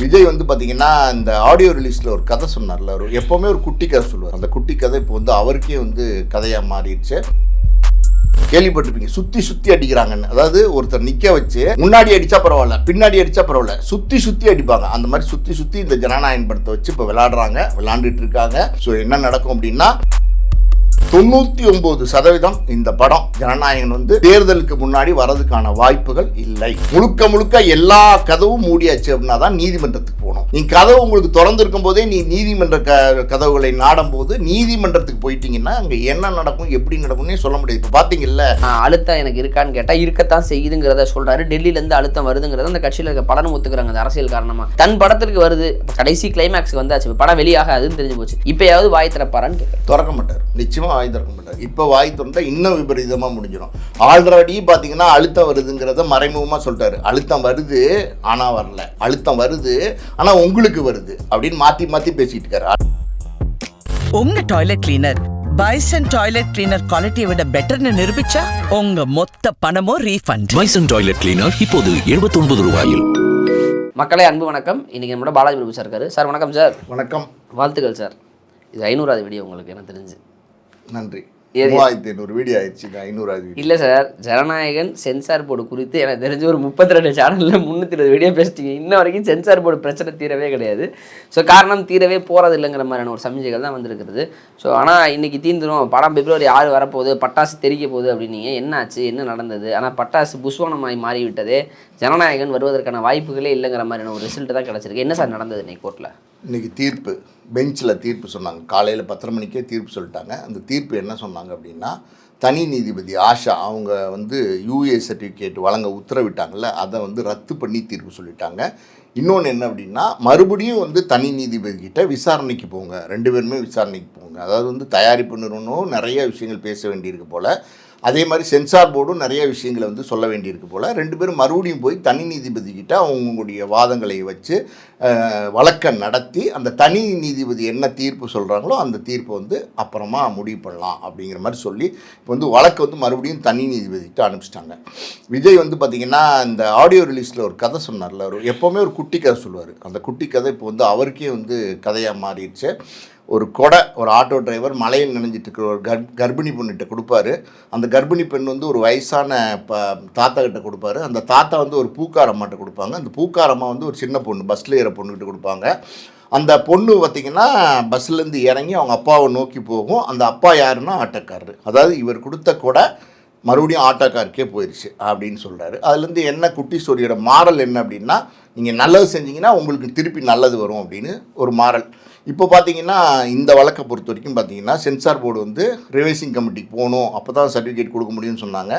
விஜய் வந்து பார்த்தீங்கன்னா இந்த ஆடியோ ரிலீஸில் ஒரு கதை சொன்னார்ல அவர் எப்போவுமே ஒரு குட்டி கதை சொல்லுவார். அந்த குட்டி கதை இப்போ வந்து அவருக்கே வந்து கதையாக மாறிடுச்சு. கேள்விப்பட்டிருப்பீங்க. சுத்தி சுத்தி அடிக்கிறாங்கன்னு. அதாவது ஒருத்தர் நிக்க வச்சு முன்னாடி அடிச்சா பரவாயில்ல பின்னாடி அடிச்சா பரவாயில்ல சுத்தி சுத்தி அடிப்பாங்க. அந்த மாதிரி சுத்தி சுத்தி இந்த ஜனநாயகன் படத்தை வச்சு இப்போ விளையாடுறாங்க விளையாண்டுட்டு இருக்காங்க. ஸோ என்ன நடக்கும் அப்படின்னா தொண்ணூத்தி ஒன்பது சதவீதம் இந்த படம் ஜனநாயகன் வந்து தேர்தலுக்கு முன்னாடி வரதுக்கான வாய்ப்புகள் இல்லை. முழுக்க முழுக்க எல்லா கதவும் மூடியாச்சு அப்படின்னா தான் நீதிமன்றத்துக்கு போகணும். நீ கதவு உங்களுக்கு திறந்து இருக்கும் போதே நீ நீதிமன்ற கதவுகளை நாடும் போது நீதிமன்றத்துக்கு போயிட்டீங்கன்னா அங்க என்ன நடக்கும் எப்படி நடக்கும்னே சொல்ல முடியாது. இப்போ பாத்தீங்கல்ல? அழுத்தம் எனக்கு இருக்கான்னு கேட்டால் இருக்கத்தான் செய்யுதுங்கிறத சொல்றாரு. டெல்லியிலேருந்து அழுத்தம் வருதுங்கிறத அந்த கட்சியில் இருக்க பலரும் ஒத்துக்கிறாங்க அந்த அரசியல் காரணமா. தன் படத்திற்கு வருது. கடைசி கிளைமேக்ஸ்க்கு வந்தாச்சு. படம் வெளியாகாதுன்னு தெரிஞ்சு போச்சு. இப்பயாவது வாய் திறப்பாரான்னு கேட்குறேன் திறக்க மாட்டார். நிச்சயமா வாய் திறக்க மாட்டார். இப்போ வாய் திறந்தா இன்னும் விபரீதமா முடிஞ்சிடும். ஆல்ரெடி பாத்தீங்கன்னா அழுத்தம் வருதுங்கிறத மறைமுகமா சொல்லிட்டாரு. அழுத்தம் வருது ஆனா வரல. அழுத்தம் வருது ஆனா உங்களுக்கு வருது அப்படின்னு மாத்தி மாத்தி பேசிட்டு இருக்காரு. உங்க toilet cleaner bison toilet cleaner குவாலிட்டியை விட பெட்டர்னு நிரூபிச்சா உங்க மொத்த பணமும் ரீஃபண்ட் பைசன் டாய்லெட் கிளீனர் இப்போது 79 ரூபாயில். மக்களே அன்பு வணக்கம். இன்னைக்கு நம்மளோட பாலாஜி பிரபு சார் இருக்காரு. சார் வணக்கம் சார். வணக்கம். வாழ்த்துக்கள் சார். இது ஐநூறாவது வீடியோ உங்களுக்கு எனக்கு தெரிஞ்சு. நன்றி. மூவாயிரத்தி ஐநூறு வீடியோ ஐநூறாவது வீடியோ இல்லை சார் ஜனநாயகன் சென்சார் போர்டு குறித்து எனக்கு தெரிஞ்ச ஒரு முப்பத்தி ரெண்டு சேனலில் முந்நூற்றி இருபது வீடியோ பேசிட்டீங்க. இன்ன வரைக்கும் சென்சார் போர்டு பிரச்சனை தீரவே கிடையாது. ஸோ காரணம் தீரவே போகிறது இல்லைங்கிற மாதிரியான ஒரு சமிஞ்சைகள் தான் வந்திருக்கிறது. ஸோ ஆனால் இன்னைக்கு தீந்துரும். படம் பிப்ரவரி ஆறு வரப்போகுது. பட்டாசு தெறிக்க போகுது அப்படின்னீங்க. என்ன ஆச்சு என்ன நடந்தது? ஆனால் பட்டாசு புஸ்வானமாய் மாறிவிட்டதே. ஜனநாயகன் வருவதற்கான வாய்ப்புகளே இல்லைங்கிற மாதிரியான ஒரு ரிசல்ட் தான் கிடச்சிருக்கு. என்ன சார் நடந்தது இன்னைக்கு கோர்ட்டில் இன்றைக்கி தீர்ப்பு பெஞ்சில் தீர்ப்பு சொன்னாங்க. காலையில் பத்தரை மணிக்கே தீர்ப்பு சொல்லிட்டாங்க. அந்த தீர்ப்பு என்ன சொன்னாங்க அப்படின்னா தனி நீதிபதி ஆஷா அவங்க வந்து யூஏ சர்டிஃபிகேட் வழங்க உத்தரவிட்டாங்கல்ல அதை வந்து ரத்து பண்ணி தீர்ப்பு சொல்லிட்டாங்க. இன்னொன்று என்ன அப்படின்னா மறுபடியும் வந்து தனி நீதிபதி கிட்ட விசாரணைக்கு போங்க. ரெண்டு பேருமே விசாரணைக்கு போங்க. அதாவது வந்து தயாரிப்பு நிறுவனம் நிறைய விஷயங்கள் பேச வேண்டியிருக்கு போல். அதே மாதிரி சென்சார் போர்டும் நிறைய விஷயங்களை வந்து சொல்ல வேண்டியிருக்கு போல். ரெண்டு பேரும் மறுபடியும் போய் தனி நீதிபதிக்கிட்ட அவங்களுடைய வாதங்களை வச்சு அஹ், வழக்கை நடத்தி அந்த தனி நீதிபதி என்ன தீர்ப்பு சொல்கிறாங்களோ அந்த தீர்ப்பை வந்து அப்புறமா முடிவு பண்ணலாம் அப்படிங்கிற மாதிரி சொல்லி இப்போ வந்து வழக்கை வந்து மறுபடியும் தனி நீதிபதிக்கிட்ட அனுப்பிச்சிட்டாங்க. விஜய் வந்து பார்த்திங்கன்னா இந்த ஆடியோ ரிலீஸில் ஒரு கதை சொன்னார்ல அவர் எப்போவுமே ஒரு குட்டி கதை சொல்லுவார். அந்த குட்டி கதை இப்போ வந்து அவருக்கே வந்து கதையாக மாறிடுச்சு. ஒரு கொடை ஒரு ஆட்டோ டிரைவர் மலையில் நினைஞ்சிட்டு இருக்கிற ஒரு கர் கர்ப்பிணி பொண்ணுகிட்ட கொடுப்பாரு. அந்த கர்ப்பிணி பெண் வந்து ஒரு வயசான ப தாத்தா கிட்ட கொடுப்பாரு. அந்த தாத்தா வந்து ஒரு பூக்காரம்மாட்ட கொடுப்பாங்க. அந்த பூக்காரம்மா வந்து ஒரு சின்ன பொண்ணு பஸ்ஸில் ஏற பொண்ணுகிட்ட கொடுப்பாங்க. அந்த பொண்ணு பார்த்திங்கன்னா பஸ்ஸுலேருந்து இறங்கி அவங்க அப்பாவை நோக்கி போகும். அந்த அப்பா யாருன்னா ஆட்டோக்காரரு. அதாவது இவர் கொடுத்த கொடை மறுபடியும் ஆட்டோக்காருக்கே போயிடுச்சு அப்படின்னு சொல்கிறாரு அதுலேருந்து என்ன குட்டி ஸ்டோரியோட மாறல் என்ன அப்படின்னா நீங்கள் நல்லது செஞ்சீங்கன்னா உங்களுக்கு திருப்பி நல்லது வரும் அப்படின்னு ஒரு மாறல். இப்போ பார்த்தீங்கன்னா இந்த வழக்கை பொறுத்த வரைக்கும் பார்த்தீங்கன்னா சென்சார் போர்டு வந்து ரிவைசிங் கமிட்டிக்கு போகணும். அப்போ தான் சர்டிஃபிகேட் கொடுக்க முடியும்னு சொன்னாங்க.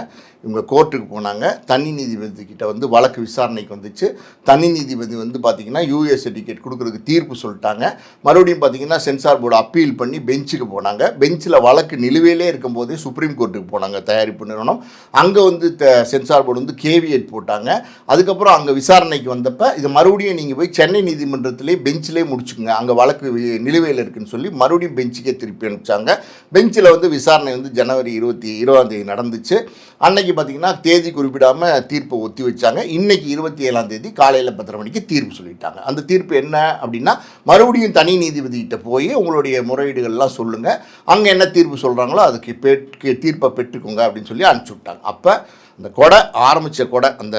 இவங்க கோர்ட்டுக்கு போனாங்க. தனி நீதிபதி கிட்ட வந்து வழக்கு விசாரணைக்கு வந்துச்சு. தனி நீதிபதி வந்து பார்த்திங்கன்னா யூஎஸ் சர்டிஃபிகேட் கொடுக்குறதுக்கு தீர்ப்பு சொல்லிட்டாங்க. மறுபடியும் பார்த்திங்கன்னா சென்சார் போர்டு அப்பீல் பண்ணி பெஞ்சுக்கு போனாங்க. பெஞ்சில் வழக்கு நிலுவையிலே இருக்கும்போதே சுப்ரீம் கோர்ட்டுக்கு போனாங்க தயாரிப்பு நிறுவனம். அங்கே வந்து த- சென்சார் போர்டு வந்து கேவியட் போட்டாங்க. அதுக்கப்புறம் அங்கே விசாரணைக்கு வந்தப்போ இது மறுபடியும் நீங்கள் போய் சென்னை நீதிமன்றத்திலே பெஞ்சிலே முடிச்சுக்கோங்க. அங்கே வழக்கு நிலுவையில் இருக்குன்னு சொல்லி மறுபடியும் பெஞ்சுக்கே திருப்பி அனுப்பிச்சாங்க. பெஞ்சில் வந்து விசாரணை வந்து ஜனவரி இருபத்தி இருபதாம் தேதி நடந்துச்சு. அன்னைக்கு பார்த்தீங்கன்னா தேதி குறிப்பிடாமல் தீர்ப்பை ஒத்தி வச்சாங்க. இன்றைக்கி இருபத்தி ஏழாம் தேதி காலையில் பத்தரை மணிக்கு தீர்ப்பு சொல்லிட்டாங்க. அந்த தீர்ப்பு என்ன அப்படின்னா மறுபடியும் தனி நீதிபதிகிட்ட போய் உங்களுடைய முறையீடுகள்லாம் சொல்லுங்கள் அங்கே என்ன தீர்ப்பு சொல்கிறாங்களோ அதுக்கு பெ தீர்ப்பை பெற்றுக்கோங்க அப்படின்னு சொல்லி அனுப்பிச்சி விட்டாங்க. அப்போ அந்த கொடை ஆரம்பித்த கொடை அந்த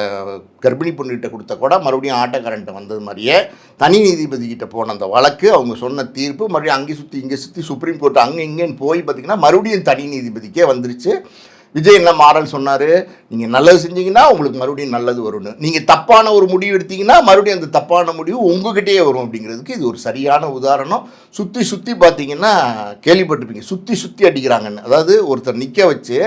கர்ப்பிணி பொண்ணுகிட்ட கொடுத்த கொடை மறுபடியும் ஆட்டோக்காரன்ட்ட வந்தது மாதிரியே தனி நீதிபதி கிட்ட போன அந்த வழக்கு அவங்க சொன்ன தீர்ப்பு மறுபடியும் அங்கே சுற்றி இங்கே சுற்றி சுப்ரீம் கோர்ட் அங்கே இங்கேன்னு போய் பார்த்தீங்கன்னா மறுபடியும் தனி நீதிபதிக்கே வந்துருச்சு. விஜய் என்ன மாறல் சொன்னார்? நீங்கள் நல்லது செஞ்சீங்கன்னா உங்களுக்கு மறுபடியும் நல்லது வரும்னு. நீங்கள் தப்பான ஒரு முடிவு எடுத்தீங்கன்னா மறுபடியும் அந்த தப்பான முடிவு உங்ககிட்டயே வரும் அப்படிங்கிறதுக்கு இது ஒரு சரியான உதாரணம். சுற்றி சுற்றி பார்த்தீங்கன்னா கேள்விப்பட்டிருப்பீங்க. சுற்றி சுற்றி அடிக்கிறாங்கன்னு. அதாவது ஒருத்தர் நிற்க வச்சு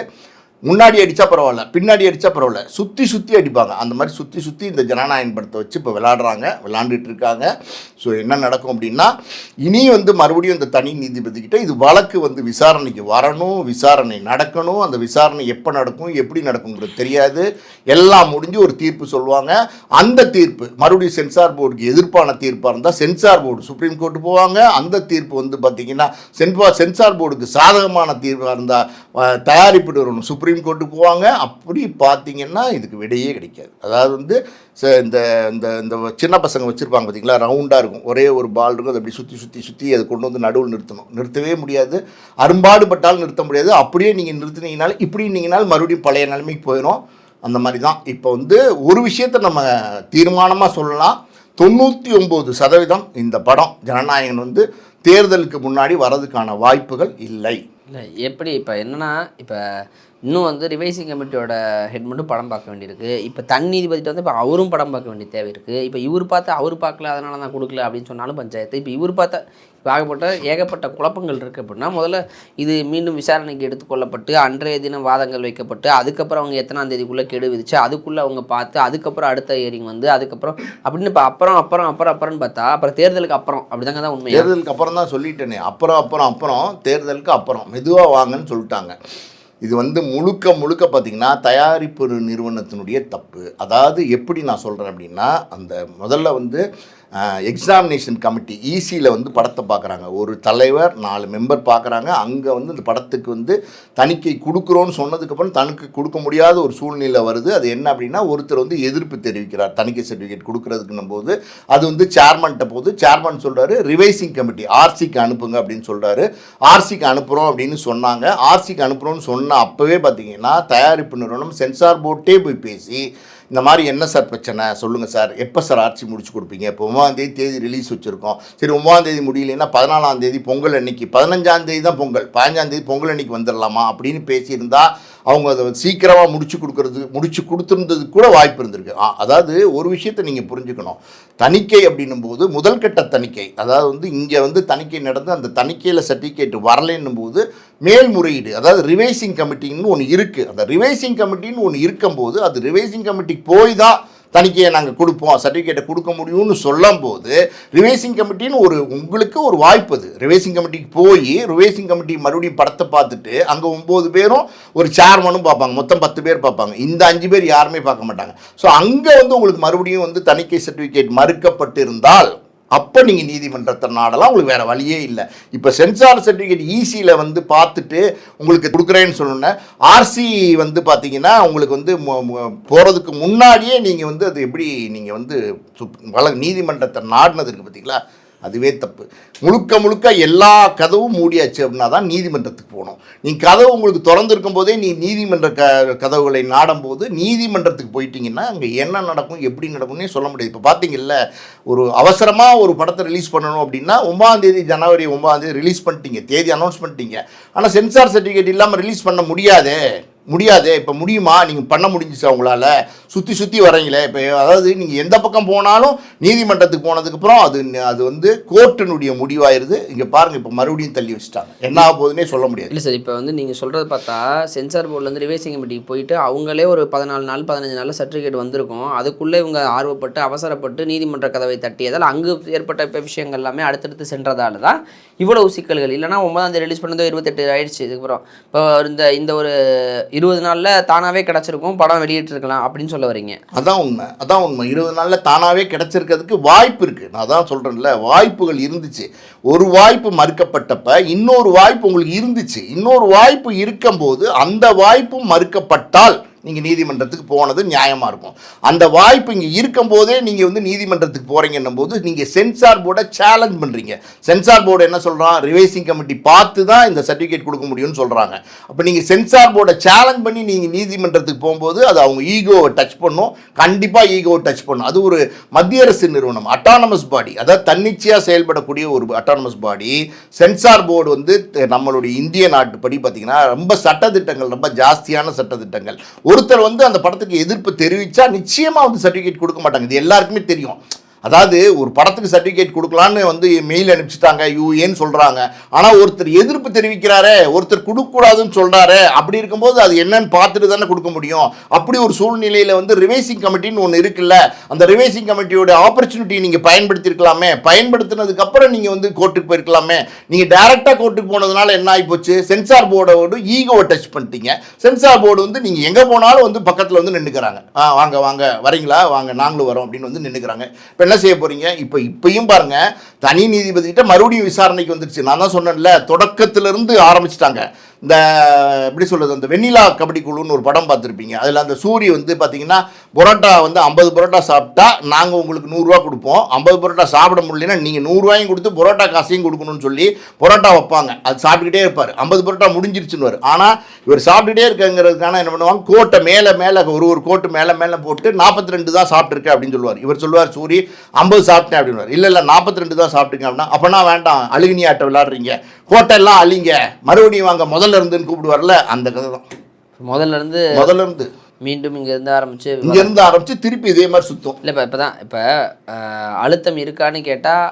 முன்னாடி அடித்தா பரவாயில்ல பின்னாடி அடித்தா பரவாயில்ல. சுற்றி சுற்றி அடிப்பாங்க. அந்த மாதிரி சுற்றி சுற்றி இந்த ஜனநாயகன் படத்தை வச்சு இப்போ விளாடுறாங்க விளாண்டுட்டு இருக்காங்க. ஸோ என்ன நடக்கும் அப்படின்னா இனி வந்து மறுபடியும் இந்த தனி நீதிபதிக்கிட்ட இது வழக்கு வந்து விசாரணைக்கு வரணும் விசாரணை நடக்கணும். அந்த விசாரணை எப்போ நடக்கும் எப்படி நடக்குங்கிறது தெரியாது. எல்லாம் முடிஞ்சு ஒரு தீர்ப்பு சொல்லுவாங்க. அந்த தீர்ப்பு மறுபடியும் சென்சார் போர்டுக்கு எதிர்ப்பான தீர்ப்பாக இருந்தால் சென்சார் போர்டு சுப்ரீம் கோர்ட்டு போவாங்க. அந்த தீர்ப்பு வந்து பார்த்தீங்கன்னா சென்வா சென்சார் போர்டுக்கு சாதகமான தீர்ப்பாக இருந்தால் தயாரிப்பு நிறுவனம் சுப்ரீம் சுப்ரீம் கோர்ட்டுக்கு போவாங்க. அப்படி பார்த்தீங்கன்னா இதுக்கு விடையே கிடைக்காது. அதாவது வந்து இந்த இந்த இந்த சின்ன பசங்க வச்சுருப்பாங்க பார்த்தீங்களா ரவுண்டாக இருக்கும். ஒரே ஒரு பால் இருக்கும். அது அப்படி சுற்றி சுற்றி சுற்றி அதை கொண்டு வந்து நடுவில் நிறுத்தணும். நிறுத்தவே முடியாது. அரும்பாடுபட்டாலும் நிறுத்த முடியாது. அப்படியே நீங்கள் நிறுத்தினீங்கனாலும் இப்படி நீங்கனாலும் மறுபடியும் பழைய நிலைமைக்கு போயிடும் அந்த மாதிரி தான் இப்போ வந்து ஒரு விஷயத்தை நம்ம தீர்மானமாக சொல்லலாம். தொண்ணூற்றி ஒம்பது சதவீதம் இந்த படம் ஜனநாயகன் வந்து தேர்தலுக்கு முன்னாடி வரதுக்கான வாய்ப்புகள் இல்லை. இல்லை. எப்படி இப்போ என்னென்னா இப்போ இன்னும் வந்து ரிவைசிங் கமிட்டியோட ஹெட் மட்டும் படம் பார்க்க வேண்டியிருக்கு. இப்போ தன் நீதிபதிட்டு வந்து இப்போ அவரும் படம் பார்க்க வேண்டிய தேவை இருக்குது இப்போ இவர் பார்த்து அவர் பார்க்கல அதனால நான் கொடுக்கல அப்படின்னு சொன்னாலும் பஞ்சாயத்து. இப்போ இவர் பார்த்தா இப்போ ஆகப்பட்ட ஏகப்பட்ட குழப்பங்கள் இருக்குது அப்படின்னா முதல்ல இது மீண்டும் விசாரணைக்கு எடுத்துக்கொள்ளப்பட்டு அன்றைய தினம் வாதங்கள் வைக்கப்பட்டு அதுக்கப்புறம் அவங்க எத்தனாம் தேதிக்குள்ளே கெடு விதிச்சு அதுக்குள்ளே அவங்க பார்த்து அதுக்கப்புறம் அடுத்த இயரிங் வந்து அதுக்கப்புறம் அப்படின்னு இப்போ அப்புறம் அப்புறம் அப்புறம் அப்புறம்னு பார்த்தா அப்புறம் தேர்தலுக்கு அப்புறம் அப்படிதாங்க தான் உண்மை. தேர்தலுக்கு அப்புறம் தான் சொல்லிட்டேனே. அப்புறம் அப்புறம் அப்புறம் தேர்தலுக்கு அப்புறம். மெதுவாக வாங்கன்னு சொல்லிட்டாங்க. இது வந்து முழுக்க முழுக்க பார்த்தீங்கன்னா தயாரிப்பு நிறுவனத்தினுடைய தப்பு. அதாவது எப்படி நான் சொல்கிறேன் அப்படின்னா அந்த முதல்ல வந்து எக்ஸாமினேஷன் கமிட்டி ஈசியில் வந்து படத்தை பார்க்குறாங்க ஒரு தலைவர் நாலு மெம்பர் பார்க்குறாங்க அங்கே வந்து இந்த படத்துக்கு வந்து தணிக்கை கொடுக்குறோன்னு சொன்னதுக்கப்புறம் தனக்கு கொடுக்க முடியாத ஒரு சூழ்நிலை வருது. அது என்ன அப்படின்னா ஒருத்தர் வந்து எதிர்ப்பு தெரிவிக்கிறார். தணிக்கை சர்டிஃபிகேட் கொடுக்குறதுக்குன்னும் போது அது வந்து சேர்மன்கிட்ட போது சேர்மன் சொல்கிறாரு ரிவைசிங் கமிட்டி ஆர்சிக்கு அனுப்புங்க அப்படின்னு சொல்கிறாரு ஆர்சிக்கு அனுப்புகிறோம் அப்படின்னு சொன்னாங்க. ஆர்சிக்கு அனுப்புகிறோன்னு சொன்ன அப்போவே பார்த்தீங்கன்னா தயாரிப்பு நிறுவனம் சென்சார் போர்ட்டே போய் பேசி இந்த மாதிரி என்ன சார் பிரச்சனை? சொல்லுங்கள் சார். எப்போ சார் ஆட்சி முடிச்சு கொடுப்பீங்க? இப்போ ஒன்பதாம் தேதி ரிலீஸ் வச்சுருக்கோம். சரி ஒன்பதாம் தேதி முடியலைன்னா பதினாலாம் தேதி பொங்கல் அன்னைக்கு. பதினஞ்சாம் தேதி தான் பொங்கல். பதினஞ்சாம் தேதி பொங்கல் அன்னைக்கு வந்துடலாமா அப்படின்னு பேசியிருந்தால் அவங்க அதை சீக்கிரமாக முடிச்சு கொடுக்கறது முடிச்சு கொடுத்துருந்தது கூட வாய்ப்பு இருந்திருக்கு. ஆ, அதாவது ஒரு விஷயத்தை நீங்கள் புரிஞ்சுக்கணும். தணிக்கை அப்படின்னும் போது முதல் கட்ட தணிக்கை. அதாவது வந்து இங்கே வந்து தணிக்கை நடந்து அந்த தணிக்கையில் சர்டிஃபிகேட் வரலைன்னும் போது மேல்முறையீடு அதாவது ரிவைசிங் கமிட்டின்னு ஒன்று இருக்குது அந்த ரிவைசிங் கமிட்டின்னு ஒன்று இருக்கும்போது அது ரிவைசிங் கமிட்டிக்கு போய் தான் தணிக்கையை நாங்கள் கொடுப்போம் சர்டிஃபிகேட்டை கொடுக்க முடியும்னு சொல்லும் போது ரிவைசிங் கமிட்டின்னு ஒரு உங்களுக்கு ஒரு வாய்ப்பு அது. ரிவைசிங் கமிட்டிக்கு போய் ரிவைசிங் கமிட்டி மறுபடியும் படத்தை பார்த்துட்டு அங்கே ஒம்பது பேரும் ஒரு சேர்மனும் பார்ப்பாங்க. மொத்தம் பத்து பேர் பார்ப்பாங்க. இந்த அஞ்சு பேர் யாருமே பார்க்க மாட்டாங்க. ஸோ அங்கே வந்து உங்களுக்கு மறுபடியும் வந்து தணிக்கை சர்டிஃபிகேட் மறுக்கப்பட்டிருந்தால் அப்போ நீங்கள் நீதிமன்றத்தை நாடலாம் உங்களுக்கு வேறு வழியே இல்லை. இப்போ சென்சார் சர்டிஃபிகேட் ஈசியில் வந்து பார்த்துட்டு உங்களுக்கு கொடுக்குறேன்னு சொன்னோன்னே ஆர்சி வந்து பார்த்தீங்கன்னா உங்களுக்கு வந்து போகிறதுக்கு முன்னாடியே நீங்கள் வந்து அது எப்படி நீங்கள் வந்து சுப் வழ நீதிமன்றத்தை நாடினது இருக்குது பார்த்தீங்களா அதுவே தப்பு. முழுக்க முழுக்க எல்லா கதவும் மூடியாச்சு அப்படின்னா தான் நீதிமன்றத்துக்கு போகணும். நீ கதவு உங்களுக்கு திறந்திருக்கும் போதே நீ நீதிமன்ற க கதவுகளை நாடும் போது நீதிமன்றத்துக்கு போயிட்டீங்கன்னா அங்கே என்ன நடக்கும் எப்படி நடக்கும்னே சொல்ல முடியாது. இப்போ பார்த்தீங்கல்ல ஒரு அவசரமாக ஒரு படத்தை ரிலீஸ் பண்ணணும் அப்படின்னா ஒன்பதாம் தேதி ஜனவரி ஒன்பதாம் தேதி ரிலீஸ் பண்ணிட்டீங்க தேதி அனௌன்ஸ் பண்ணிட்டீங்க. ஆனால் சென்சார் சர்டிஃபிகேட் இல்லாமல் ரிலீஸ் பண்ண முடியாதே. முடியாது இப்போ முடியுமா? நீங்கள் பண்ண முடிஞ்சிச்சு உங்களால்? சுற்றி சுற்றி வரீங்களே இப்போ அதாவது நீங்கள் எந்த பக்கம் போனாலும் நீதிமன்றத்துக்கு போனதுக்கப்புறம் அது அது வந்து கோர்ட்டினுடைய முடிவாயிருது. இங்கே பாருங்கள் இப்போ மறுபடியும் தள்ளி வச்சுட்டாங்க. என்ன ஆக போகுதுன்னே சொல்ல முடியாது. இல்லை சார் இப்போ வந்து நீங்கள் சொல்கிறத பார்த்தா சென்சார் போர்ட்லேருந்து ரிவைசிங் கமிட்டிக்கு போயிட்டு அவங்களே ஒரு பதினாலு நாள் பதினஞ்சு நாளில் சர்டிஃபிகேட் வந்திருக்கும். அதுக்குள்ளே இவங்க ஆர்வப்பட்டு அவசரப்பட்டு நீதிமன்ற கதவை தட்டியதால் அங்கு ஏற்பட்ட இப்போ விஷயங்கள் எல்லாமே அடுத்தடுத்து சென்றதால தான் இவ்வளவு சிக்கல்கள். இல்லைனா ஒன்பதாம் தேதி ரிலீஸ் பண்ணதோ இருபத்தெட்டு ஆயிடுச்சு. இதுக்கப்புறம் இப்போ இந்த இந்த ஒரு இருபது நாளில் தானாகவே கிடச்சிருக்கும் படம் வெளியிட்டிருக்கலாம் அப்படின்னு சொல்ல வரீங்க. அதான் உண்மை அதான் உண்மை. இருபது நாளில் தானாகவே கிடச்சிருக்கிறதுக்கு வாய்ப்பு இருக்குது நான் அதான் சொல்கிறேன்ல வாய்ப்புகள் இருந்துச்சு. ஒரு வாய்ப்பு மறுக்கப்பட்டப்ப இன்னொரு வாய்ப்பு உங்களுக்கு இருந்துச்சு. இன்னொரு வாய்ப்பு இருக்கும்போது அந்த வாய்ப்பும் மறுக்கப்பட்டால் நீங்கள் நீதிமன்றத்துக்கு போனது நியாயமாக இருக்கும். அந்த வாய்ப்பு இங்கே இருக்கும்போதே நீங்கள் வந்து நீதிமன்றத்துக்கு போகிறீங்கன்னும் போது நீங்கள் சென்சார் போர்டை சேலஞ்ச் பண்ணுறீங்க சென்சார் போர்டு என்ன சொல்கிறான் ரிவைசிங் கமிட்டி பார்த்து தான் இந்த சர்டிஃபிகேட் கொடுக்க முடியும்னு சொல்கிறாங்க அப்போ நீங்கள் சென்சார் போர்டை சேலஞ்ச் பண்ணி நீங்கள் நீதிமன்றத்துக்கு போகும்போது அது அவங்க ஈகோவை டச் பண்ணும். கண்டிப்பாக ஈகோவை டச் பண்ணும். அது ஒரு மத்திய அரசு நிறுவனம் அட்டானமஸ் பாடி அதாவது தன்னிச்சையாக செயல்படக்கூடிய ஒரு அட்டானமஸ் பாடி சென்சார் போர்டு வந்து நம்மளுடைய இந்திய நாட்டுப்படி பார்த்தீங்கன்னா ரொம்ப சட்டத்திட்டங்கள் ரொம்ப ஜாஸ்தியான சட்டத்திட்டங்கள். ஒருத்தர் வந்து அந்த படத்துக்கு எதிர்ப்பு தெரிவித்தா நிச்சயமாக வந்து சர்டிஃபிகேட் கொடுக்க மாட்டாங்க. இது எல்லாருக்குமே தெரியும். அதாவது ஒரு படத்துக்கு சர்டிஃபிகேட் கொடுக்கலான்னு வந்து மெயில் அனுப்பிச்சிட்டாங்க யூஏன்னு சொல்கிறாங்க ஆனால் ஒருத்தர் எதிர்ப்பு தெரிவிக்கிறாரே ஒருத்தர் கொடுக்கக்கூடாதுன்னு சொல்கிறாரு அப்படி இருக்கும்போது அது என்னன்னு பார்த்துட்டு தானே கொடுக்க முடியும். அப்படி ஒரு சூழ்நிலையில் வந்து ரிவைசிங் கமிட்டின்னு ஒன்று இருக்குல்ல அந்த ரிவைசிங் கமிட்டியோட ஆப்பர்ச்சுனிட்டி நீங்கள் பயன்படுத்தியிருக்கலாமே. பயன்படுத்தினதுக்கப்புறம் நீங்கள் வந்து கோர்ட்டுக்கு போயிருக்கலாமே. நீங்கள் டேரெக்டாக கோர்ட்டுக்கு போனதுனால என்ன ஆகிப்போச்சு சென்சார் போர்டோட ஈகோவை டச் பண்ணிட்டீங்க. சென்சார் போர்டு வந்து நீங்கள் எங்கே போனாலும் வந்து பக்கத்தில் வந்து நின்றுக்கிறாங்க ஆ வாங்க வாங்க வரீங்களா? வாங்க நாங்களும் வரோம் அப்படின்னு வந்து நின்றுக்கிறாங்க இப்போ என்ன செய்ய போகிறீங்க இப்போ இப்பயும் பாருங்க தனி நீதிபதிகிட்ட மறுபடியும் விசாரணைக்கு வந்துருச்சு. நான் தான் சொன்னேன்ல தொடக்கத்திலிருந்து ஆரம்பிச்சிட்டாங்க. இந்த எப்படி சொல்கிறது அந்த வெண்ணிலா கபடி குழுன்னு ஒரு படம் பார்த்துருப்பீங்க. அதில் அந்த சூரி வந்து பார்த்தீங்கன்னா பரோட்டா வந்து ஐம்பது பரோட்டா சாப்பிட்டா நாங்கள் உங்களுக்கு நூறுரூவா கொடுப்போம். ஐம்பது பரோட்டா சாப்பிட முடியலன்னா நீங்கள் நூறுரூவாயும் கொடுத்து பரோட்டா காசையும் கொடுக்கணும்னு சொல்லி பரோட்டா வைப்பாங்க. அது சாப்பிட்டுக்கிட்டே இருப்பார். ஐம்பது பரோட்டா முடிஞ்சிருச்சுன்னு ஆனால் இவர் சாப்பிட்டுக்கிட்டே இருக்கங்கிறதுக்கான என்ன பண்ணுவாங்க? கோட்டை மேலே மேலே ஒரு ஒரு கோட்டு மேலே மேலே போட்டு நாற்பத்தி ரெண்டு தான் சாப்பிட்ருக்கேன் அப்படின்னு சொல்லுவார். இவர் சொல்லுவார் சூரி ஐம்பது சாப்பிட்டேன் அப்படின்னு இல்லை இல்லை நாற்பத்தி ரெண்டு தான் சாப்பிட்டுங்க அப்படின்னா அப்போனா வேண்டாம் அழுகினி ஆட்டை விளாடுறீங்க கோட்டை எல்லாம் அழிங்க மறுபடியும் வாங்க முதல்ல இருந்துன்னு கூப்பிடுவார்ல அந்த கதை தான் முதல்ல இருந்து முதல்ல இருந்து. மீண்டும் இங்க இருந்து ஆரம்பிச்சு இங்க இருந்து ஆரம்பிச்சு திருப்பி இதே மாதிரி சுத்தம். இல்லை இப்போ இப்போ தான் இப்போ அழுத்தம் இருக்கான்னு கேட்டால்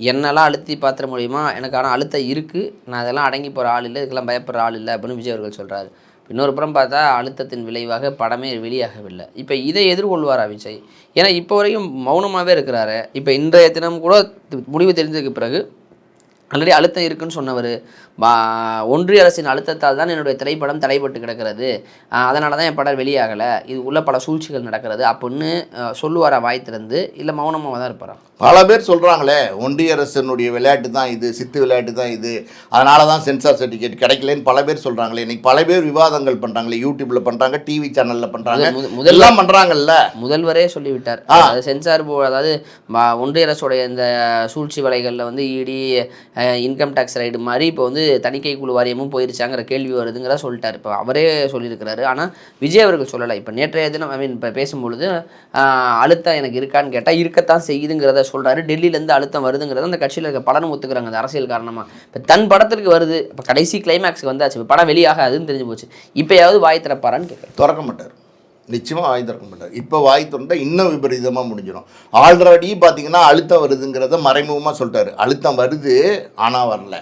என்னெல்லாம் அழுத்தி பாத்திர முடியுமா? எனக்கு ஆனால் அழுத்தம் இருக்குது நான் அதெல்லாம் அடங்கி போகிற ஆள் இல்லை இதுக்கெல்லாம் பயப்படுற ஆள் இல்லை அப்படின்னு விஜய் அவர்கள் சொல்கிறாரு இன்னொரு புறம் பார்த்தா அழுத்தத்தின் விளைவாக படமே வெளியாகவில்லை. இப்போ இதை எதிர்கொள்வாரா விஜய்? ஏன்னா இப்போ வரைக்கும் மௌனமாகவே இருக்கிறாரு. இப்போ இன்றைய தினம் கூட முடிவு தெரிஞ்சதுக்கு பிறகு ஆல்ரெடி அழுத்தம் இருக்குன்னு சொன்னவர். ஒன்றிய அரசின் அழுத்தத்தால் தான் என்னுடைய திரைப்படம் தடைப்பட்டு கிடக்கிறது. அதனால தான் என் படம் வெளியாகலை. இது உள்ள பல சூழ்ச்சிகள் நடக்கிறது. அப்படின்னு சொல்லுவாரா வாய் திறந்து? இல்லை மௌனமாக தான் இருப்பாரா? பல பேர் சொல்றாங்களே ஒன்றிய அரசனுடைய விளையாட்டு தான் இது சித்து விளையாட்டு தான் இது. அதனால தான் சென்சார் சர்டிஃபிகேட் கிடைக்கலன்னு பல பேர் சொல்றாங்களே. இன்னைக்கு பல பேர் விவாதங்கள் பண்றாங்களே. யூடியூப்ல பண்றாங்க டிவி சேனல்ல பண்றாங்க. முத- முதல்ல- எல்லாம் பண்றாங்கல்ல. முதல்வரே சொல்லிவிட்டார். அதாவது சென்சார் போ அதாவது ஒன்றிய அரசுடைய இந்த சூழ்ச்சி வலைகளில் வந்து இடி இன்கம் டேக்ஸ் ரைடு மாதிரி இப்போ வந்து தணிக்கை குழு வாரியமும் போயிருச்சாங்கிற கேள்வி வருதுங்கிற சொல்லிட்டார். இப்போ அவரே சொல்லியிருக்கிறாரு. ஆனால் விஜய் அவர்கள் சொல்லலை. இப்போ நேற்றைய தினம் ஐ மீன் இப்போ பேசும்பொழுது அழுத்தம் எனக்கு இருக்கான்னு கேட்டால் இருக்கத்தான் செய்யுதுங்கிறத சொல்கிறாரு டெல்லியிலேருந்து அழுத்தம் வருதுங்கிறத அந்த கட்சியில் இருக்க படம் ஒத்துக்கிறாங்க. அந்த அரசியல் காரணமாக இப்போ தன் படத்திற்கு வருது. இப்போ கடைசி கிளைமேக்ஸ்க்கு வந்தாச்சு. இப்போ படம் வெளியாகாதுன்னு தெரிஞ்சு போச்சு. இப்போயாவது வாய் திறப்பாரான்னு கேட்குறேன் திறக்க மாட்டார். நிச்சயமாக வாய் திறக்க மாட்டார். இப்போ வாய் திறந்தா இன்னும் விபரீதமாக முடிஞ்சிடும். ஆல்ரெடி பார்த்தீங்கன்னா அழுத்தம் வருதுங்கிறத மறைமுகமாக சொல்லிட்டாரு. அழுத்தம் வருது ஆனால் வரல.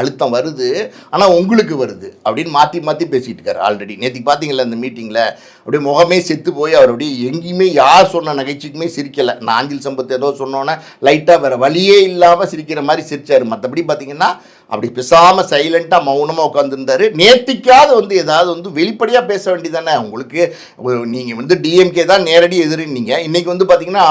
அழுத்தம் வருது ஆனால் உங்களுக்கு வருது அப்படின்னு மாற்றி மாற்றி பேசிகிட்டு இருக்காரு ஆல்ரெடி நேற்று பார்த்தீங்களா இந்த மீட்டிங்கில் அப்படியே முகமே செத்து போய் அவர் அப்படியே எங்கேயுமே யார் சொன்ன நகைச்சுக்குமே சிரிக்கலை. நான் ஆஞ்சில் சம்பத் ஏதோ சொன்னோன்னே லைட்டாக வேறு வழியே இல்லாமல் சிரிக்கிற மாதிரி சிரிச்சார். மற்றபடி பார்த்தீங்கன்னா அப்படி பேசாமல் சைலண்ட்டாக மௌனமாக உட்காந்துருந்தாரு நேற்றுக்காவது வந்து ஏதாவது வந்து வெளிப்படையாக பேச வேண்டியதானே உங்களுக்கு நீங்கள் வந்து டிஎம்கே தான் நேரடி எதிரின்னீங்க. இன்றைக்கி வந்து பார்த்தீங்கன்னா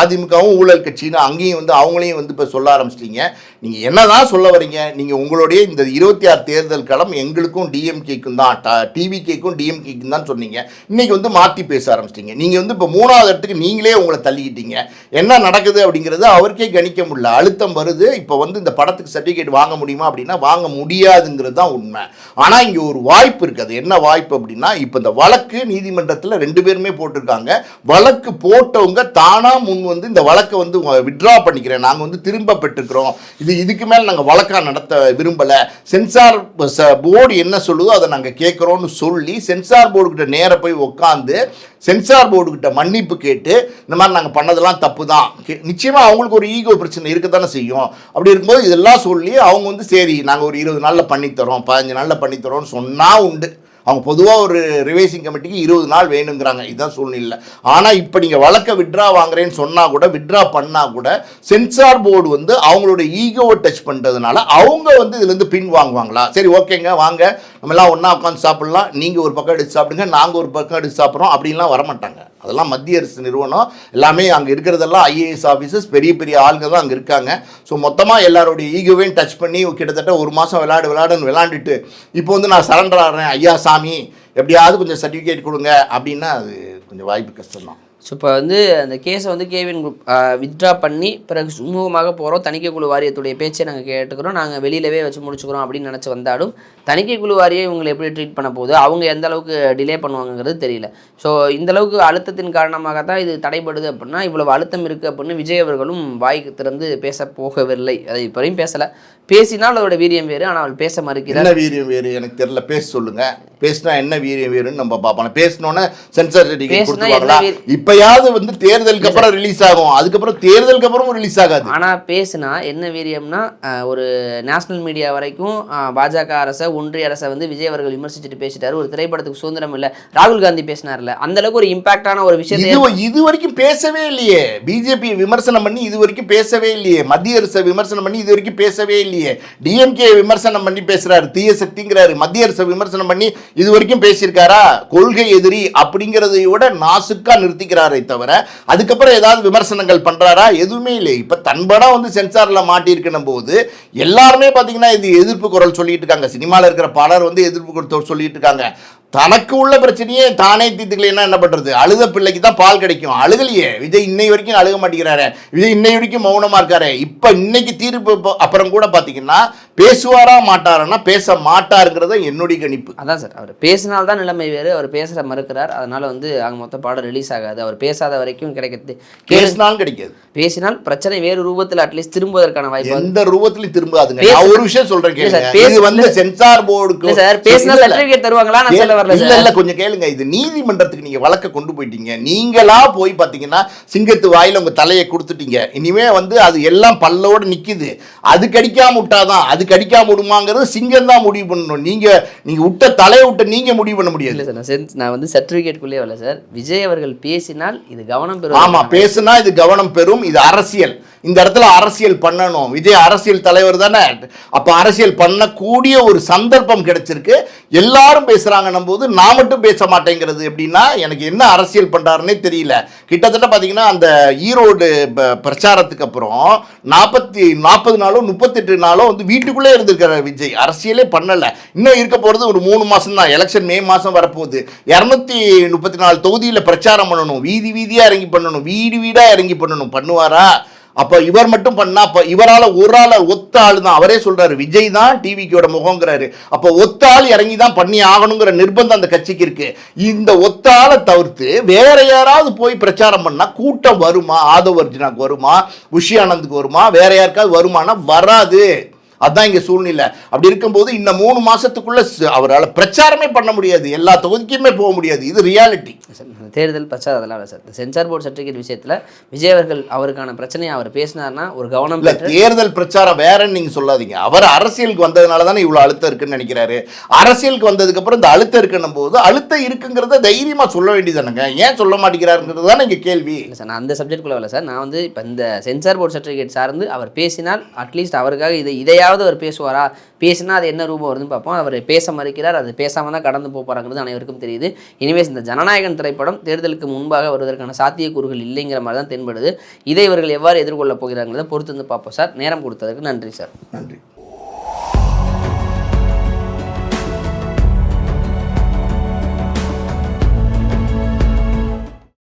அதிமுகவும் ஊழல் கட்சின்னு அங்கேயும் வந்து அவங்களையும் வந்து இப்போ சொல்ல ஆரம்பிச்சிட்டீங்க. நீங்கள் என்ன தான் சொல்ல வரீங்க? நீங்கள் உங்களுடைய இந்த இருபத்தி ஆறு தேர்தல் களம் எங்களுக்கும் டிஎம்கேக்கும் தான் டிவிகேக்கும் டிஎம்கேக்கும் தான் சொன்னீங்க. இன்றைக்கி வந்து மாற்றி பேச ஆரம்பிச்சிட்டீங்க. நீங்கள் வந்து இப்போ மூணாவது இடத்துக்கு நீங்களே உங்களை தள்ளிக்கிட்டீங்க. என்ன நடக்குது அப்படிங்கிறது அவருக்கே கணிக்க முடியல. அழுத்தம் வருது. இப்போ வந்து இந்த படத்துக்கு சர்டிஃபிகேட் வாங்க முடியும்? அப்படின்னா வாங்க முடியாதுங்கிறது தான் உண்மை. ஆனால் இங்கே ஒரு வாய்ப்பு இருக்குது அது என்ன வாய்ப்பு அப்படின்னா இப்போ இந்த வழக்கு நீதிமன்றத்தில் ரெண்டு பேருமே போட்டிருக்காங்க. வழக்கு போட்டவங்க தானாக முன் வந்து இந்த வழக்கை வந்து விட்ரா பண்ணிக்கிறேன். நாங்கள் வந்து திரும்ப பெற்றுக்கிறோம். இது இதுக்கு மேலே நாங்கள் வழக்காக நடத்த விரும்பலை. சென்சார் போர்டு என்ன சொல்லுதோ அதை நாங்கள் கேட்குறோன்னு சொல்லி சென்சார் போர்டுக்கிட்ட நேர போய் உட்காந்து சென்சார் போர்டுக்கிட்ட மன்னிப்பு கேட்டு இந்த மாதிரி நாங்கள் பண்ணதெல்லாம் தப்பு தான் நிச்சயமாக அவங்களுக்கு ஒரு ஈகோ பிரச்சனை இருக்க தானே செய்யும். அப்படி இருக்கும்போது இதெல்லாம் சொல்லி அவங்க வந்து சரி நாங்கள் ஒரு இருபது நாளில் பண்ணித்தரோம் பதினஞ்சு நாளில் பண்ணித்தரோம்னு சொன்னால் உண்டு. அவங்க பொதுவாக ஒரு ரிவைசிங் கமிட்டிக்கு இருபது நாள் வேணுங்கிறாங்க. இதுதான் சூழ்நிலை. ஆனால் இப்போ நீங்கள் வழக்க விட்ரா வாங்குறேன்னு சொன்னால் கூட விட்ரா பண்ணால் கூட சென்சார் போர்டு வந்து அவங்களோட ஈகோவை டச் பண்ணுறதுனால அவங்க வந்து இதுலேருந்து பின் வாங்குவாங்களா? சரி ஓகேங்க வாங்க. நம்ம எல்லாம் ஒன்றா உட்காந்து சாப்பிட்லாம். நீங்கள் ஒரு பக்கம் எடுத்து சாப்பிடுங்க நாங்கள் ஒரு பக்கம் எடுத்து சாப்பிட்றோம். அப்படின்லாம் வரமாட்டாங்க. அதெல்லாம் மத்திய அரசு நிறுவனம் எல்லாமே அங்கே இருக்கிறதெல்லாம் ஐஏஎஸ் ஆஃபீஸர்ஸ் பெரிய பெரிய ஆளுங்க தான் அங்கே இருக்காங்க. ஸோ மொத்தமாக எல்லாருடைய ஈகோவையும் டச் பண்ணி கிட்டத்தட்ட ஒரு மாதம் விளையாடு விளையாடுன்னு விளாண்டுட்டு இப்போ வந்து நான் சரண்டர் ஆடுறேன் ஐயா சாமி எப்படியாவது கொஞ்சம் சர்டிஃபிகேட் கொடுங்க. அப்படின்னா அது கொஞ்சம் வாய்ப்பு கஷ்டம் தான் ஸோ இப்போ வந்து அந்த கேஸை வந்து கேவின் குரூப் வித்ட்ரா பண்ணி பிறகு சுமூகமாக போகிறோம் தணிக்கை குழு வாரியத்துடைய பேச்சை நாங்கள் கேட்டுக்கிறோம். நாங்கள் வெளியிலவே வச்சு முடிச்சுக்கிறோம் அப்படின்னு நினச்சி வந்தாலும் தணிக்கை குழு வாரியம் இவங்களை எப்படி ட்ரீட் பண்ண போகுது? அவங்க எந்த அளவுக்கு டிலே பண்ணுவாங்கங்கிறது தெரியல. ஸோ இந்த அளவுக்கு அழுத்தத்தின் காரணமாக தான் இது தடைபடுது அப்படின்னா இவ்வளவு அழுத்தம் இருக்குது அப்படின்னு விஜய் அவர்களும் வாய்க்கு திறந்து பேச போகவில்லை. அதை இப்போ வரையும் பேசலை. பேசினால் அதோட வீரியம் வேறு ஆனால் அவள் பேச மறுக்கிறார். என்ன வீரியம் வேறு? எனக்கு தெரியல. பேச சொல்லுங்க. பேசினா என்ன வீரியம் வேறுன்னு நம்ம பார்ப்போம். பேசினோன்னே சென்சார் சர்டிஃபிகேட் இப்பயாவது வந்து தேர்தலுக்கு அப்புறம் ரிலீஸ் ஆகும். அதுக்கப்புறம் தேர்தலுக்கு அப்புறம் ரிலீஸ் ஆகாது. ஆனால் பேசுனா என்ன வீரியம்னா ஒரு நேஷனல் மீடியா வரைக்கும் பாஜக அரசை ஒன்றிய அரசை வந்து விஜய் அவர்கள் விமர்சிச்சுட்டு பேசிட்டாரு. ஒரு திரைப்படத்துக்கு சுதந்திரம் இல்லை. ராகுல் காந்தி பேசினார்ல. அந்த அளவுக்கு ஒரு இம்பாக்டான ஒரு இது இது வரைக்கும் பேசவே இல்லையே. பிஜேபி விமர்சனம் பண்ணி இது வரைக்கும் பேசவே இல்லையே. மத்திய அரசை விமர்சனம் பண்ணி இது வரைக்கும் பேசவே இல்லையே. டிஎம்கே விமர்சனம் பண்ணி பேசுறாரு. தீய சக்திங்கிறாரு மத்திய அரசை விமர்சனம் பண்ணி இது வரைக்கும் பேசியிருக்காரா? கொள்கை எதிரி அப்படிங்கிறதை விட நாசுக்கா நிறுத்திக்கிறார். சொல்றாரே தவிர அதுக்கப்புறம் ஏதாவது விமர்சனங்கள் பண்றாரா? எதுவுமே இல்லை. இப்ப தன் படம் வந்து சென்சார்ல மாட்டியிருக்கணும் போது எல்லாருமே பாத்தீங்கன்னா இது எதிர்ப்பு குரல் சொல்லிட்டு இருக்காங்க. சினிமால இருக்கிற பலர் வந்து எதிர்ப்பு குரல் சொல்லிட்டு இருக்காங்க. தனக்கு உள்ள பிரச்சனையே தானே தீர்த்துக்கலைன்னா என்ன பண்றது? அழுத பிள்ளைக்கு தான் பால் கிடைக்கும். அழுகலையே. விஜய் இன்னை வரைக்கும் அழுக மாட்டேங்கிறாரு. விஜய் இன்னை வரைக்கும் மௌனமா இருக்காரு. இப்ப இன்னைக்கு தீர்ப்பு அப்புறம் கூட பாத்தீங்கன்னா பேசுவாரா மாட்டாருன்னா பேச மாட்டாருங்கிறத என்னுடைய கணிப்பு. அதான் சார். அவர் பேசினால்தான் நிலைமை வேறு. அவர் பேசுகிற மறுக்கிறார். அதனால வந்து அங்கே மொத்த பாடம் ரிலீஸ் ஆகாது. அவர் பேசாத வரைக்கும் கிடைக்கிறது. பேசினாலும் கிடைக்காது. பேசினால் பிரச்சனை வேறு ரூபத்தில் அட்லீஸ்ட் திரும்புவதற்கான வாய்ப்பு எந்த ரூபத்திலும் திரும்பாதுங்க நான் ஒரு விஷயம் பேச- இது வந்து சென்சார் போர்டுக்கு சார். பேசினா சர்டிஃபிகேட் தருவாங்களா? நான் வரல இல்ல இல்ல கொஞ்சம் கேளுங்க. இது நீதிமன்றத்துக்கு நீங்க வழக்க கொண்டு போயிட்டீங்க. நீங்களா போய் பாத்தீங்கன்னா சிங்கத்து வாயில உங்க தலையை கொடுத்துட்டீங்க. இனிமே வந்து அது எல்லாம் பல்லோட நிக்குது. அது கடிக்காம விட்டாதான் அது கடிக்காம விடுமாங்கிறது சிங்கம் தான் முடிவு பண்ணணும். நீங்க நீங்க விட்ட தலையை விட்ட நீங்க முடிவு பண்ண முடியாது. சார் நான் வந்து சர்டிஃபிகேட்குள்ளே வரல சார். விஜய் அவர்கள் பேசினால் இது கவனம் ஆமா பெறும் பேசுனா இது கவனம் பெறும். இது அரசியல். இந்த இடத்துல அரசியல் பண்ணணும். விஜய் அரசியல் தலைவர் தானே. அப்ப அரசியல் பண்ணக்கூடிய ஒரு சந்தர்ப்பம் கிடைச்சிருக்கு. எல்லாரும் பேசுறாங்கன்னும் போது நான் மட்டும் பேச மாட்டேங்கிறது எப்படின்னா எனக்கு என்ன அரசியல் பண்ணுறாருனே தெரியல. கிட்டத்தட்ட பார்த்தீங்கன்னா அந்த ஈரோடு ப- பிரச்சாரத்துக்கு அப்புறம் நாற்பத்தி நாற்பது நாளோ முப்பத்தெட்டு நாளோ வந்து வீட்டுக்குள்ளே இருந்திருக்கிறார் விஜய். அரசியலே பண்ணலை. இன்னும் இருக்க போகிறது ஒரு மூணு மாதம் தான் எலெக்ஷன் மே மாதம் வரப்போகுது. இரநூத்தி முப்பத்தி நாலு தொகுதியில் பிரச்சாரம் பண்ணணும். வீதி வீதியாக இறங்கி பண்ணணும். வீடு வீடாக இறங்கி பண்ணணும். பண்ணுவாரா? அப்போ இவர் மட்டும் பண்ணா அப்போ இவரால் ஒரு ஆளை ஒத்த ஆள் தான். அவரே சொல்றாரு விஜய் தான் டிவிக்கோட முகங்கிறாரு. அப்போ ஒத்த ஆள் இறங்கி தான் பண்ணி ஆகணுங்கிற நிர்பந்தம் அந்த கட்சிக்கு இருக்கு. இந்த ஒத்த ஆளை தவிர்த்து வேற யாராவது போய் பிரச்சாரம் பண்ணா கூட்டம் வருமா? ஆதவ் அர்ஜுனாக்கு வருமா? உஷி ஆனந்துக்கு வருமா? வேற யாருக்காவது வருமானா? வராது. அதான் இங்க சூழ்நிலை. அப்படி இருக்கும்போது இந்த மூணு மாசத்துக்குள்ள ச- அவரால பிரச்சாரமே பண்ண முடியாது. எல்லா தொகுதிக்குமே போக முடியாது. இது ரியாலிட்டி தேர்தல் பிரச்சாரம் அதெல்லாம் இல்லை சார். சென்சார் போர்டு சர்டிஃபிகேட் விஷயத்தில் விஜய் அவர்கள் அவருக்கான பிரச்சனையை அவர் பேசினார்னா ஒரு கவனம் இல்ல தேர்தல் பிரச்சாரம் வேறன்னு நீங்க சொல்லாதீங்க. அவர் அரசியலுக்கு வந்ததுனால தானே இவ்வளவு அழுத்தம் இருக்குன்னு நினைக்கிறாரு. அரசியலுக்கு வந்ததுக்கு அப்புறம் இந்த அழுத்தம் இருக்குன்னும் போது அழுத்தம் இருக்குங்கிறத தைரியமா சொல்ல வேண்டியதானுங்க ஏன் சொல்ல மாட்டேங்கிறாருங்கிறது தானே இங்க கேள்வி. இல்லை சார் நான் அந்த சப்ஜெக்ட்குள்ளே வரல சார். நான் வந்து இப்போ இந்த சென்சார் போர்டு சர்டிஃபிகேட் சார்ந்து அவர் பேசினால் அட்லீஸ்ட் அவருக்காக இதை இதையாவது அவர் பேசுவாரா? பேசினா அது என்ன ரூபம் வருதுன்னு பார்ப்போம். அவர் பேச மறுக்கிறார். அது பேசாமல் தான் கடந்து போகிறாங்கிறது அனைவருக்கும் தெரியுது. இனிமேல் இந்த ஜனநாயகன் திரைப்படம் தேர்தலுக்கு முன்பாக வருவதற்கான சாத்தியக்கூறுகள் இல்லைங்கிற மாதிரி தான் தென்படுது. இதை இவர்கள் எவ்வாறு எதிர்கொள்ளப் போகிறாங்கிறத பொறுத்து வந்து பார்ப்போம் சார். நேரம் கொடுத்ததற்கு நன்றி சார். நன்றி.